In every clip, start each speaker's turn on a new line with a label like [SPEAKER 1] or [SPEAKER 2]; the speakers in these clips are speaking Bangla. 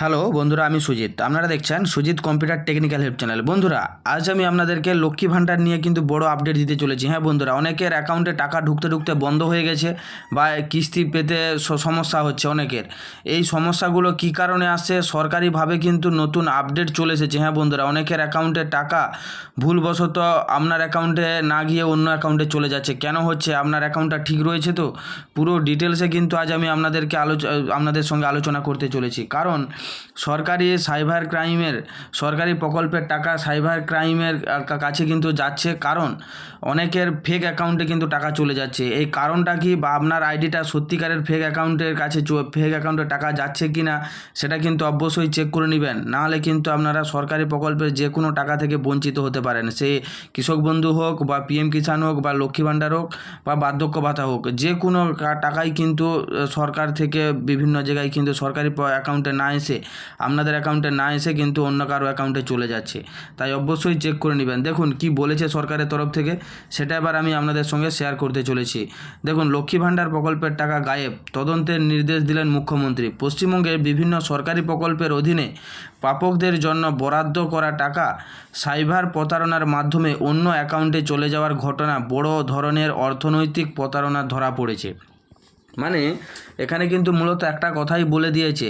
[SPEAKER 1] হ্যালো, বন্ধুরা, আমি সুজিত। আপনারা দেখছেন Sujit computer technical help channel বন্ধুরা, আজ আমি আপনাদেরকে লক্ষ্মী ভাণ্ডার নিয়ে কিন্তু বড় আপডেট দিতে চলেছি। হ্যাঁ বন্ধুরা, অনেকের অ্যাকাউন্টে টাকা ঢুকতে ঢুকতে বন্ধ হয়ে গেছে বা কিস্তি পেতে সমস্যা হচ্ছে অনেকের। এই সমস্যাগুলো কী কারণে আসছে? সরকারিভাবে কিন্তু নতুন আপডেট চলে এসেছে। হ্যাঁ বন্ধুরা, অনেকের অ্যাকাউন্টে টাকা ভুলবশত আপনার অ্যাকাউন্টে না গিয়ে অন্য অ্যাকাউন্টে চলে যাচ্ছে। কেন হচ্ছে? আপনার অ্যাকাউন্টটা ঠিক রয়েছে তো? পুরো ডিটেলসে কিন্তু আজ আমি আপনাদেরকে আলোচ আপনাদের সঙ্গে আলোচনা করতে চলেছি। কারণ সরকারি সাইবার ক্রাইমের, সরকারি প্রকল্পের টাকা সাইবার ক্রাইমের কাছে কিন্তু যাচ্ছে। কারণ অনেকের ফেক অ্যাকাউন্টে কিন্তু টাকা চলে যাচ্ছে। এই কারণটা কি বা আপনার আইডিটা সত্যিকারের ফেক অ্যাকাউন্টের কাছে ফেক অ্যাকাউন্টে টাকা যাচ্ছে কি না, সেটা কিন্তু অবশ্যই চেক করে নেবেন। নাহলে কিন্তু আপনারা সরকারি প্রকল্পের যে কোনো টাকা থেকে বঞ্চিত হতে পারেন। সে কৃষক বন্ধু হোক বা পিএম কিষাণ হোক বা লক্ষ্মী ভাণ্ডার হোক বা বার্ধক্য ভাতা হোক, যে কোনো টাকাই কিন্তু সরকার থেকে বিভিন্ন জায়গায় কিন্তু সরকারি অ্যাকাউন্টে না এসে আপনাদের অ্যাকাউন্টে না এসে কিন্তু অন্য কারও অ্যাকাউন্টে চলে যাচ্ছে। তাই অবশ্যই চেক করে নেবেন। দেখুন কি বলেছে সরকারের তরফ থেকে, সেটা এবার আমি আপনাদের সঙ্গে শেয়ার করতে চলেছি। দেখুন, লক্ষ্মী ভাণ্ডার প্রকল্পের টাকা গায়েব। তদন্তের নির্দেশ দিলেন মুখ্যমন্ত্রী। পশ্চিমবঙ্গের বিভিন্ন সরকারি প্রকল্পের অধীনে প্রাপকদের জন্য বরাদ্দ করা টাকা সাইবার প্রতারণার মাধ্যমে অন্য অ্যাকাউন্টে চলে যাওয়ার ঘটনা বড় ধরনের অর্থনৈতিক প্রতারণা ধরা পড়েছে। মানে এখানে কিন্তু মূলত একটা কথাই বলে দিয়েছে,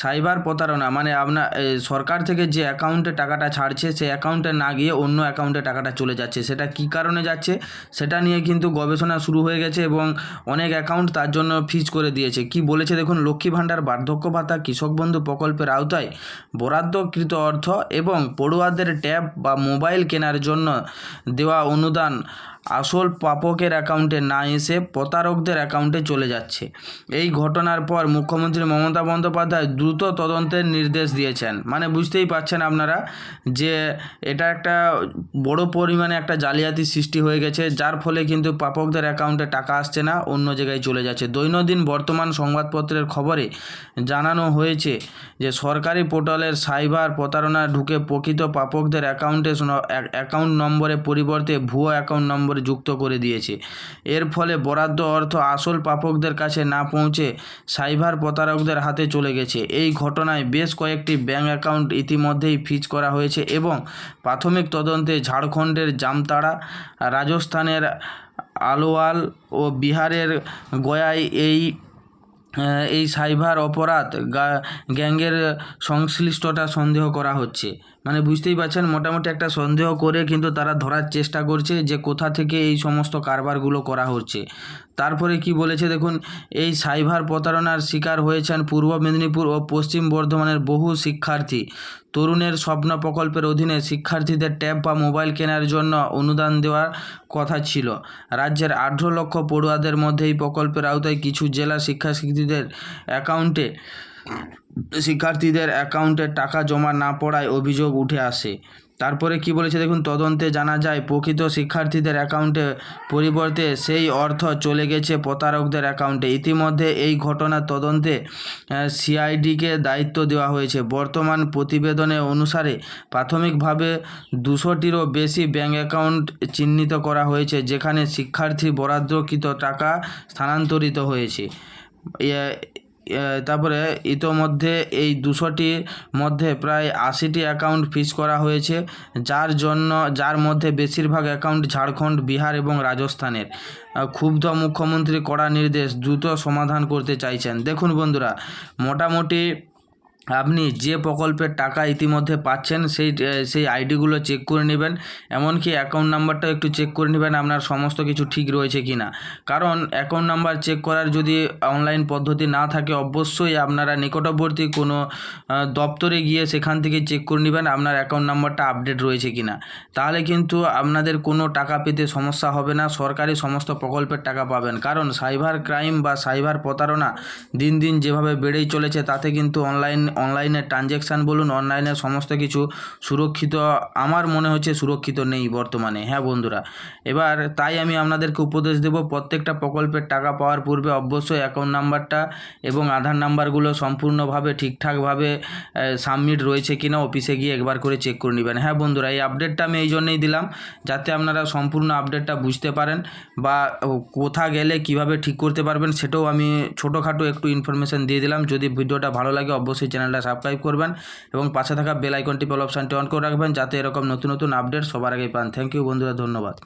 [SPEAKER 1] সাইবার প্রতারণা মানে আপনার সরকার থেকে যে অ্যাকাউন্টে টাকাটা ছাড়ছে সেই অ্যাকাউন্টে না গিয়ে অন্য অ্যাকাউন্টে টাকাটা চলে যাচ্ছে। সেটা কী কারণে যাচ্ছে? সেটা নিয়ে কিন্তু গবেষণা শুরু হয়ে গেছে এবং অনেক অ্যাকাউন্ট তার জন্য ফিজ করে দিয়েছে। কি বলেছে দেখুন, লক্ষ্মী ভাণ্ডার, বার্ধক্য ভাতা, কৃষক বন্ধু প্রকল্পের আওতায় বরাদ্দকৃত অর্থ এবং পড়ুয়াদের ট্যাব বা মোবাইল কেনার জন্য দেওয়া অনুদান আসল প্রাপকের অ্যাকাউন্টে না এসে প্রতারকদের অ্যাকাউন্টে চলে যাচ্ছে। এই ঘটনার পর মুখ্যমন্ত্রী মমতা বন্দ্যোপাধ্যায় দ্রুত তদন্তের নির্দেশ দিয়েছেন। মানে বুঝতেই পারছেন আপনারা যে এটা একটা বড় পরিমাণে একটা জালিয়াতি সৃষ্টি হয়ে গেছে, যার ফলে কিন্তু প্রাপকদের অ্যাকাউন্টে টাকা আসছে না, অন্য জায়গায় চলে যাচ্ছে। দৈনন্দিন বর্তমান সংবাদপত্রের খবরে জানানো হয়েছে যে সরকারি পোর্টালের সাইবার প্রতারণা ঢুকে প্রকৃত প্রাপকদের অ্যাকাউন্টে অ্যাকাউন্ট নম্বরের পরিবর্তে ভুয়ো অ্যাকাউন্ট নম্বরে যুক্ত করে দিয়েছে। এর ফলে বরাদ্দ অর্থ আসল প্রাপকদের কাছে না পৌঁছে সাইবার প্রতারকদের হাতে চলে গেছে। এই ঘটনায় বেশ কয়েকটি ব্যাঙ্ক অ্যাকাউন্ট ইতিমধ্যেই ফিজ করা হয়েছে এবং প্রাথমিক তদন্তে ঝাড়খণ্ডের জামতাড়া, রাজস্থানের আলোয়াল ও বিহারের গয়ায় এই এই সাইবার অপরাধ গ্যাংয়ের সংশ্লিষ্টতা সন্দেহ করা হচ্ছে। মানে বুঝতেই পারছেন, মোটামুটি একটা সন্দেহ করে কিন্তু তারা ধরার চেষ্টা করছে যে কোথা থেকে এই সমস্ত কারবারগুলো করা হচ্ছে। তারপরে কি বলেছে দেখুন, এই সাইবার প্রতারণার শিকার হয়েছেন পূর্ব মেদিনীপুর ও পশ্চিম বর্ধমানের বহু শিক্ষার্থী। তরুণের স্বপ্ন প্রকল্পের অধীনে শিক্ষার্থীদের ট্যাব বা মোবাইল কেনার জন্য অনুদান দেওয়ার কথা ছিল। রাজ্যের আঠেরো লক্ষ পড়ুয়াদের মধ্যে এই প্রকল্পের আওতায় কিছু জেলা শিক্ষার্থীদের অ্যাকাউন্টে শিক্ষার্থীদের অ্যাকাউন্টে টাকা জমা না পড়ায় অভিযোগ উঠে আসে। তারপরে কি বলেছে দেখুন, তদন্তে জানা যায়, প্রকৃত শিক্ষার্থীদের অ্যাকাউন্টে পরিবর্তে সেই অর্থ চলে গেছে প্রতারকদের অ্যাকাউন্টে। ইতিমধ্যে এই ঘটনার তদন্তে সিআইডিকে দায়িত্ব দেওয়া হয়েছে। বর্তমান প্রতিবেদনে অনুসারে প্রাথমিকভাবে দুশোটিরও বেশি ব্যাঙ্ক অ্যাকাউন্ট চিহ্নিত করা হয়েছে, যেখানে শিক্ষার্থী বরাদ্দকৃত টাকা স্থানান্তরিত হয়েছে। তারপরে ইতোমধ্যে এই দুশোটির মধ্যে প্রায় আশিটি অ্যাকাউন্ট ফিস করা হয়েছে, যার জন্য, যার মধ্যে বেশিরভাগ অ্যাকাউন্ট ঝাড়খণ্ড, বিহার এবং রাজস্থানের। ক্ষুব্ধ মুখ্যমন্ত্রী কড়া নির্দেশ দ্রুত সমাধান করতে চাইছেন। দেখুন বন্ধুরা, মোটামুটি আপনি যে প্রকল্পের টাকা ইতিমধ্যে পাচ্ছেন, সেই সেই আইডিগুলো চেক করে নেবেন। এমনকি অ্যাকাউন্ট নাম্বারটাও একটু চেক করে নেবেন, আপনার সমস্ত কিছু ঠিক রয়েছে কি না কারণ অ্যাকাউন্ট নাম্বার চেক করার যদি অনলাইন পদ্ধতি না থাকে, অবশ্যই আপনারা নিকটবর্তী কোনো দপ্তরে গিয়ে সেখান থেকে চেক করে নেবেন, আপনার অ্যাকাউন্ট নাম্বারটা আপডেট রয়েছে কি না তাহলে কিন্তু আপনাদের কোনো টাকা পেতে সমস্যা হবে না, সরকারি সমস্ত প্রকল্পের টাকা পাবেন। কারণ সাইবার ক্রাইম বা সাইবার প্রতারণা দিন দিন যেভাবে বেড়েই চলেছে, তাতে কিন্তু অনলাইন অনলাইনে ট্রানজ্যাকশান বলুন, অনলাইনে সমস্ত কিছু সুরক্ষিত, আমার মনে হচ্ছে সুরক্ষিত নেই বর্তমানে। হ্যাঁ বন্ধুরা, এবার তাই আমি আপনাদেরকে উপদেশ দেব, প্রত্যেকটা প্রকল্পের টাকা পাওয়ার পূর্বে অবশ্যই অ্যাকাউন্ট নাম্বারটা এবং আধার নাম্বারগুলো সম্পূর্ণভাবে ঠিকঠাকভাবে সাবমিট রয়েছে কিনা অফিসে গিয়ে একবার করে চেক করে নেবেন। হ্যাঁ বন্ধুরা, এই আপডেটটা আমি এই জন্যই দিলাম, যাতে আপনারা সম্পূর্ণ আপডেটটা বুঝতে পারেন বা কোথা গেলে কীভাবে ঠিক করতে পারবেন, সেটাও আমি ছোটোখাটো একটু ইনফরমেশান দিয়ে দিলাম। যদি ভিডিওটা ভালো লাগে, অবশ্যই চ্যানেল চ্যানেলটা সাবস্ক্রাইব করবেন এবং পাশে থাকা বেল আইকনটি অল অপশানটি অন করে রাখবেন যাতে এরকম নতুন নতুন আপডেট সবার আগে পান। থ্যাংক ইউ বন্ধুরা, ধন্যবাদ।